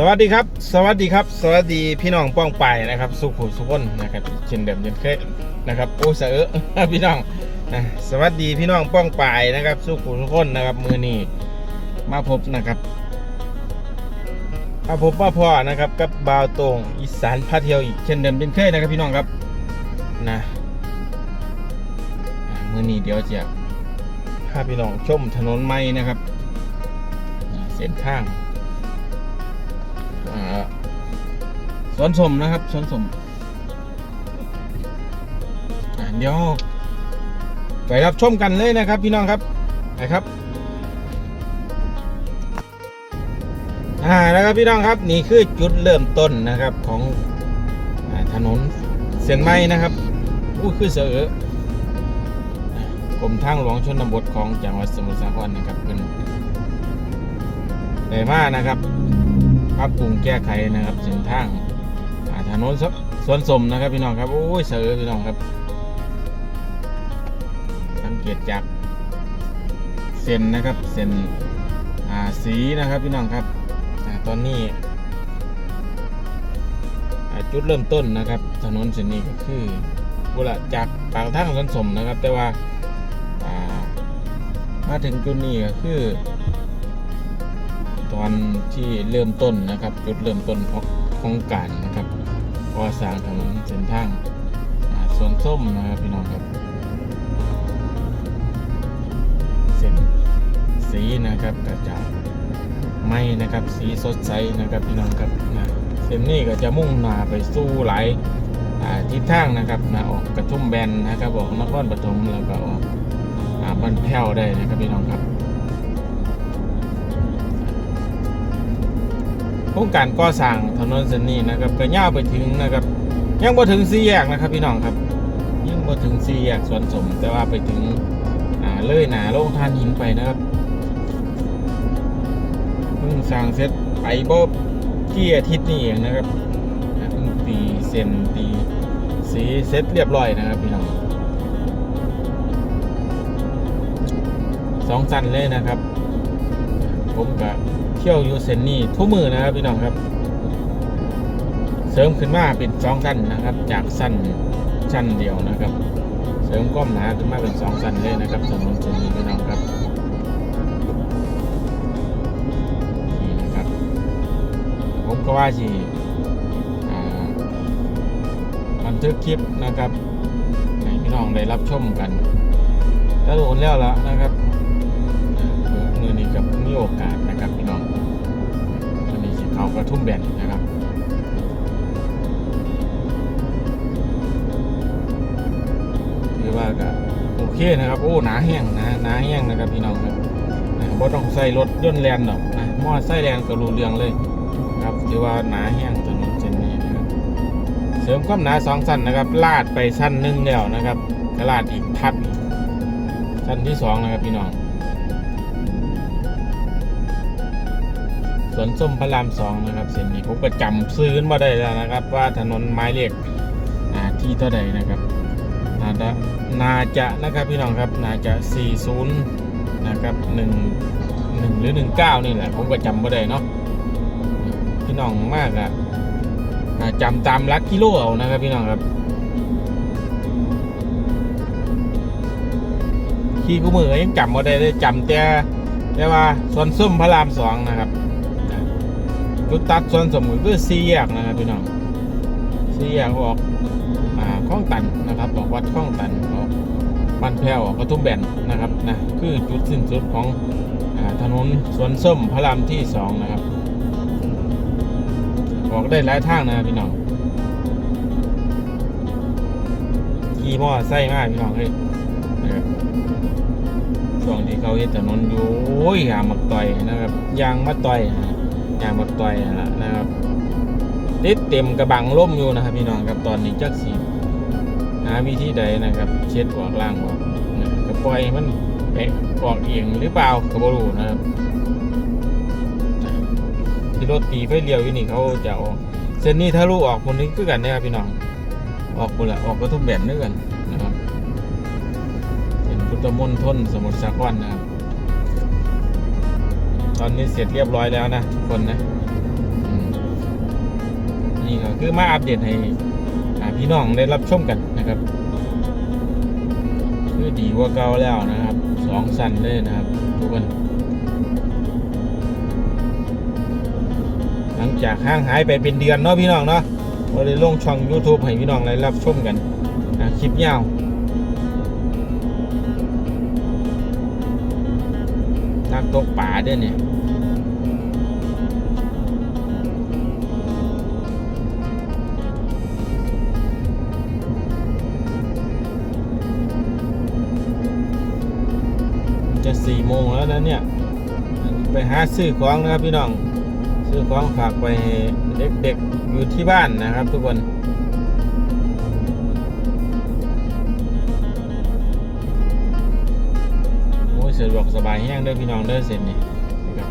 สวัสดีครับ สวัสดีครับ สวัสดีพี่น้องป้องไปนะครับ สุขุสุขนนะครับเช่นเดิมเช่นเคยนะครับโอ้เสือพี่น้องนะสวัสดีพี่น้องป้องไปนะครับ สุขุสุขนนะครับมือนี้มาพบนะครับมาพบมาพ่อนะครับกับบาวตรงอีสานพาเที่ยวอีกเช่นเดิมเช่นเคยนะครับพี่น้องครับนะมือนี้เดี๋ยวจะพาพี่น้องชมถนนใหม่นะครับเส้นทาง อ่าสวนสมนะครับสวนสมอ่าเดี๋ยวไปรับชมกันเลยนะครับพี่น้องครับไปครับอ่าแล้วครับพี่น้องครับนี่คือจุดเริ่มต้นนะครับของอถนนเส้นไม้นะครับอู้คือเสือกรมทางหลวงชนบทของจังหวัดสมุทรสาครนะครับเป็นได้มานะครับ ปรับปรุงแก้ไขนะครับเส้นทางถนนสสวนสมนะครับพี่น้องครับโอ้ยเสือพี่น้องครับ สังเกตจากเส้นนะครับเส้นสีนะครับพี่น้องครับอตอนนี้จุดเริ่มต้นนะครับ ถนนเส้นนี้ก็คือบุระจากปากทางสวนสมนะครับ แต่ว่ามาถึงจุดนี้ก็คือ ตอนที่เริ่มต้นนะครับจุดเริ่มต้นของของการนะครับก่อสร้างถนนเส้นทางอ่าสวนส้มนะครับพี่น้องครับ เส้นสีนะครับกระจาไม้นะครับสีสดใสนะครับพี่น้องครับนะเส้นนี้ก็จะมุ่งหน้าไปสู่หลายทิศทางนะครับนะออกกระทุ่มแบนนะครับออกนครปฐมแล้วก็ออกบ้านแพ้วได้นะครับพี่น้องครับ ครงการก่อสร้างถนนเส้นนี้นะครับก็ยาวไปถึงนะครับ ยังบ่ถึงสี่แยกนะครับ พี่น้องครับ ยังบ่ถึงสี่แยกสวนสม แต่ว่าไปถึงอ่าเลยหนาโรงทานหินไปนะครับเพิ่งสร้างเสร็จไปบ่กี่อาทิตย์นี่เองนะครับเพิ่งตีเส้นตีสีเสร็จเรียบร้อยนะครับพี่น้องสองสั้นเลยนะครับ ผมก็ เที่ยวอยู่เซนนี่ทุกมือนะครับพี่น้องครับ เสริมขึ้นมาเป็นสองสั้นนะครับ จากสั้นชั้นเดียวนะครับ เสริมก้อมหนาขึ้นมาเป็นสองสั้นเลยนะครับถนนเส้นนี้พี่น้องครับนี่นะครับ ผมก็ว่าที่บันทึกคลิปนะครับให้พี่น้องได้รับชมกันถ้าโดนแล้วละนะครับมือนี้กับมีโอกาส กระทุ่มแบนนะครับคือว่าก็โอเคนะครับโอ้หนาแห้งนะหนาแห้งนะครับพี่น้องครับนะบ่ต้องใส่รถยนต์แลนดอกนะมอไซค์แลนก็รู้เรื่องเลย ครับถือว่าหนาแห้งถนนเส้นนี้นะครับเสริมความหนาสองสั้นนะครับลาดไปสั้นหนึ่งแล้วนะครับก็ลาดอีกทับสั้นที่สองนะครับพี่น้อง วนส้มพระรามสองนะครับเส้นนี้ผมก็จำซื้อมาได้แล้วนะครับ ว่าถนนไม้เลขอ่าที่เท่าใดนะครับนาจะนาจะนะครับพี่น้องครับนาจะ 40 นะครับ 1 1 หรือ 19 นี่แหละ ผมก็จำไม่ได้เนาะพี่น้องมากอะอ่าจำตามลักกิโลเอานะครับพี่น้องครับขี่คู่มือยังจำไม่ได้เลยจำแต่แต่ว่าสวนส้มพระรามสองนะครับ จุดตัดส่วนสมมุติคือสี่แยกนะครับพี่น้องสี่แยกออกอ่าข้องตันนะครับออกวัดข้องตันออกบ้านแพ้วออกกระทุ่มแบนนะครับนะคือจุดสิ้นสุดของอ่าถนนสวนส้มพระรามที่สองนะครับ ออกได้หลายทางนะพี่น้องขี่มอไซค์มากพี่น้องเฮ้ยนะครับช่วงที่เขาเฮ็ดถนนอยู่โอ้ยหามักต่อยนะครับยางมาต่อยนะ ยางบักต่อยนั่นล่ะนะครับติดเต็มกระบังล่มอยู่นะครับพี่น้องครับตอนนี้จักสีหาวิธีใดนะครับเช็ดออกล่างออกนะก็ปล่อยมันแปะออกเอียงหรือเปล่าก็บ่รู้นะครับที่รถตีไฟเลี้ยวอยู่นี่เขาจะออกเส้นนี้ถ้าลูกออกคนนี้คือกันนะครับพี่น้อง ออกคนละออกก็ทุกแบบนึกกันนะครับเป็นพุทธมณฑลสมุทรสาครนะครับ อนนี้เสร็จเรียบร้อยแล้วนะคนนะนี่ก็คือมาอัปเดตให้พี่น้องได้รับชมกันนะครับ คือดีกว่าเก่าแล้วนะครับสองสันเลยนะครับทุกคน หลังจากห่างหายไปเป็นเดือนเนาะพี่น้องเนาะเราเลยลงช่อง YouTube ให้พี่น้องได้รับชมกันอะคลิปยาวนักตกป่าเด้วยเนี่ย สี่โมงแล้วนะเนี่ย ไปหาซื้อของนะครับพี่น้อง ซื้อของฝากไปเด็กๆอยู่ที่บ้านนะครับ ทุกคนโอ้ยสะดวกสบายแห้งเด้อพี่น้องเด้อเสร็จนี่นะครับ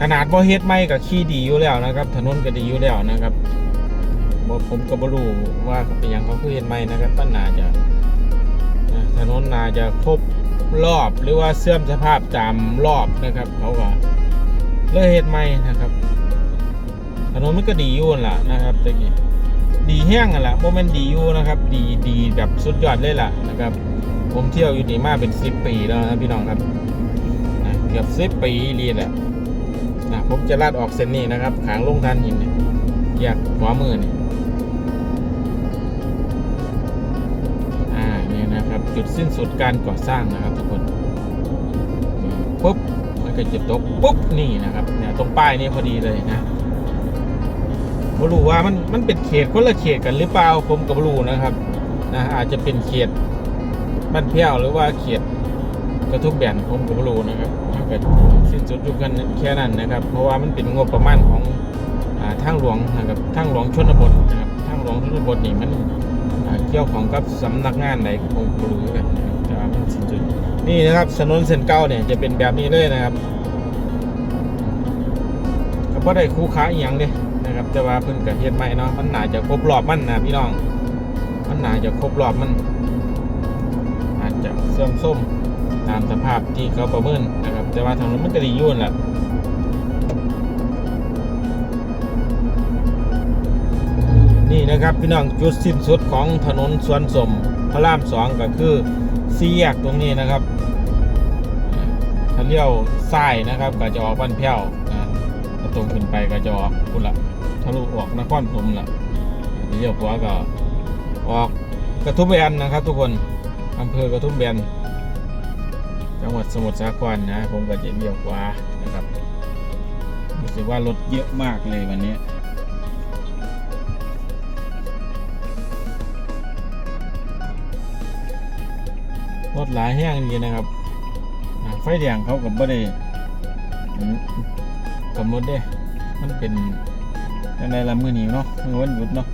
ขนาดบ่เฮ็ดไม่กับขี่ดีอยู่แล้วนะครับ ถนนก็ดีอยู่แล้วนะครับบ่ผมก็บ่รู้ว่าเป็นยังเขาคือเฮ็ดไม่นะครับมันนาจะถนนนาจะครบ รอบหรือว่าเสื่อมสภาพตามรอบนะครับเขาก็เลยเฮ็ดใหม่นะครับถนนมันก็ดีอยู่ล่ะนะครับตะกี้ดีแห้งกันละโมเมนดีอยู่นะครับ ดีดีแบบสุดยอดเลยล่ะนะครับ ผมเที่ยวอยู่นี่มาเป็นสิบปีแล้วนะพี่น้องครับนะเกือบสิบปีเรียนแหละนะผมจะลาดออกเส้นนี้นะครับขางลงทานหินเนี่ยแยกขวามือเนี่อ่ จุดสิ้นสุดการก่อสร้างนะครับทุกคนปุ๊บมันก็จะตกปุ๊บนี่นะครับเนี่ยตรงป้ายนี่พอดีเลยนะไม่รู้ว่ามันมันเป็นเขตคนละเขตกันหรือเปล่าผมก็ไม่รู้นะครับนะอาจจะเป็นเขตบ้านเพี้ยวหรือว่าเขตกระทุกแบนผมก็ไม่รู้นะครับมันก็สิ้นสุดอยู่กันแค่นั้นนะครับ เพราะว่ามันเป็นงบประมาณของอทางหลวงนะครับทางหลวงชนบทนะครับทางหลวงชนบทนี่มัน เกี่ยวของกับสำนักงานใดก็ผมก็รู้กันนะครับแต่ว่ามันสิ้นสุดนี่นะครับถนนเส้นเก่าเนี่ยจะเป็นแบบนี้เลยนะครับก็บ่ได้คู่ค้าอีหยังเด้นะครับแต่ว่าเพิ่นก็เฮ็ดใหม่เนาะมันหนาจะครบรอบมันนะพี่น้อง มันหนาจะครบรอบมันอาจจะเสื่อมส้มตามสภาพที่เขาประเมินนะครับ แต่ว่าถนนมันก็ดีอยู่นั่นแหละ นี่นะครับพี่น้องจุดสิ้นสุดของถนนสวนสมพระรามสองก็คือสี่แยกตรงนี้นะครับถ้าเลี้ยวซ้ายนะครับก็จะออกบ้านแพ้วนะถ้าตรงขึ้นไปก็จะออกคุณละทะลุออกนครปฐมละเลี้ยวขวาก็ออกกระทุ่มแบนนะครับ ทุกคนอำเภอกระทุ่มแบนจังหวัดสมุทรสาครนะผมก็จะเลี้ยวขวานะครับรู้สึกว่ารถเยอะมากเลยวันนี้ รถหลายแห้งดีนะครับ ไฟแดงเขากับบ่ได้อืมกำหนดเด้ มันเป็นอะไรละมือนี้เนาะมือวันหยุดเนาะ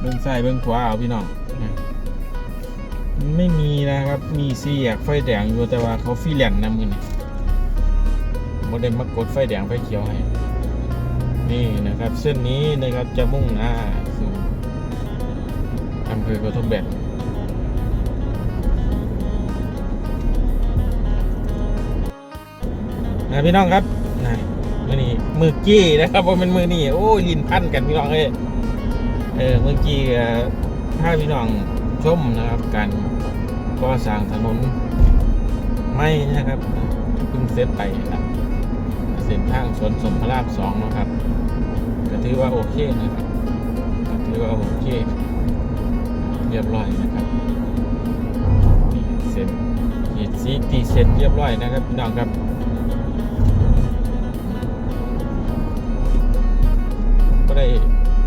เบื้องซ้ายเบื้องขวาเอาพี่น้องนไม่มีนะครับ มีสี่แยกไฟแดงอยู่แต่ว่าเขาฟีแลนนะมือนี้บ่ได้มากดไฟแดงไฟเขียวให้ นี่นะครับ เส้นนี้นะครับจะมุ่งหน้า สู่อกระทุ่มแบนนะพี่น้องครับนะมือนี้มือกี้นะครับว่าเป็นมือนี่โอ้ยลินพันกันพี่น้องเอ้เออเมื่อกี้ถ้าพี่น้องชมนะครับการก่อสร้างถนนไม่นะครับเพิ่งเสร็จไปนะเส้นทางสวนสมพระรามสองนะครับก็ถือว่าโอเคนะครับก็ถือว่าโอเค เรียบร้อยนะครับนี่เสร็จขีดสีตีเสร็จเรียบร้อยนะครับพี่น้องครับก็ได้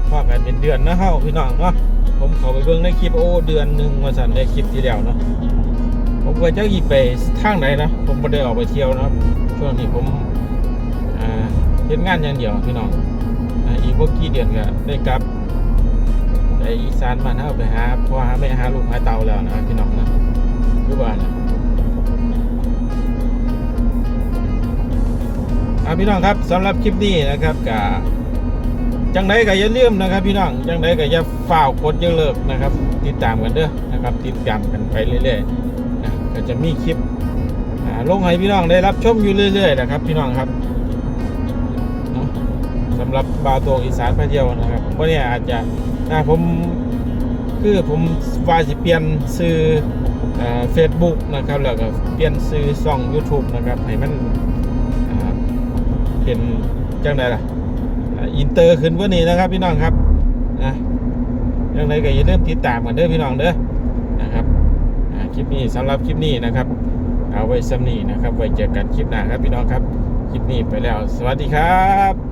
พอกันเป็นเดือนนะเฮาพี่น้องเนาะผมเขาไปเบิ่งในคลิปโอ้เดือนหนึ่งมาสั่นได้คลิปที่แล้วเนาะผมก็จะหยิบไปทางไหนนะผมไม่ได้ออกไปเที่ยวนะครับช่วงนี้ผมเฮ็ดงานอย่างเดียวพี่น้องอีกพวกกี่เดือนก็ได้กลับ ไปอีสานมานเฮาไปหาพ่อหาแม่หาลูกหาเต่าแล้วนะพี่น้องนะคือว่านะอะพี่น้องครับสำหรับคลิปนี้นะครับกะจังไดก็อย่าลืมนะครับ พี่น้องจังไดก็อย่าฝ่าวกดอย่าเลิกนะครับ ติดตามกันเด้อนะครับ ติดตามกันไปเรื่อยๆนะก็จะมีคลิปอ่าลงให้พี่น้องได้รับชมอยู่เรื่อยๆนะครับ พี่น้องครับ สำหรับบาวโตงอีสานพาเที่ยวนะครับเพราะเนี่ยอาจจะนะผมคือผมว่าสิเปลี่ยนซื้อเฟซบุ๊กนะครับแล้วก็เปลี่ยนซื้อช่อง YouTube นะครับให้มันเป็นจังไดล่ะอินเตอร์ขึ้นกว่านี้นะครับพี่น้องครับนะยังไงก็อย่าลืมติดตามกันเด้อพี่น้องเด้อนะครับคลิปนี้สำหรับคลิปนี้นะครับ เอาไว้ซ้ำนี้นะครับ ไว้เจอกันคลิปหน้าครับพี่น้องครับ คลิปนี้ไปแล้ว สวัสดีครับ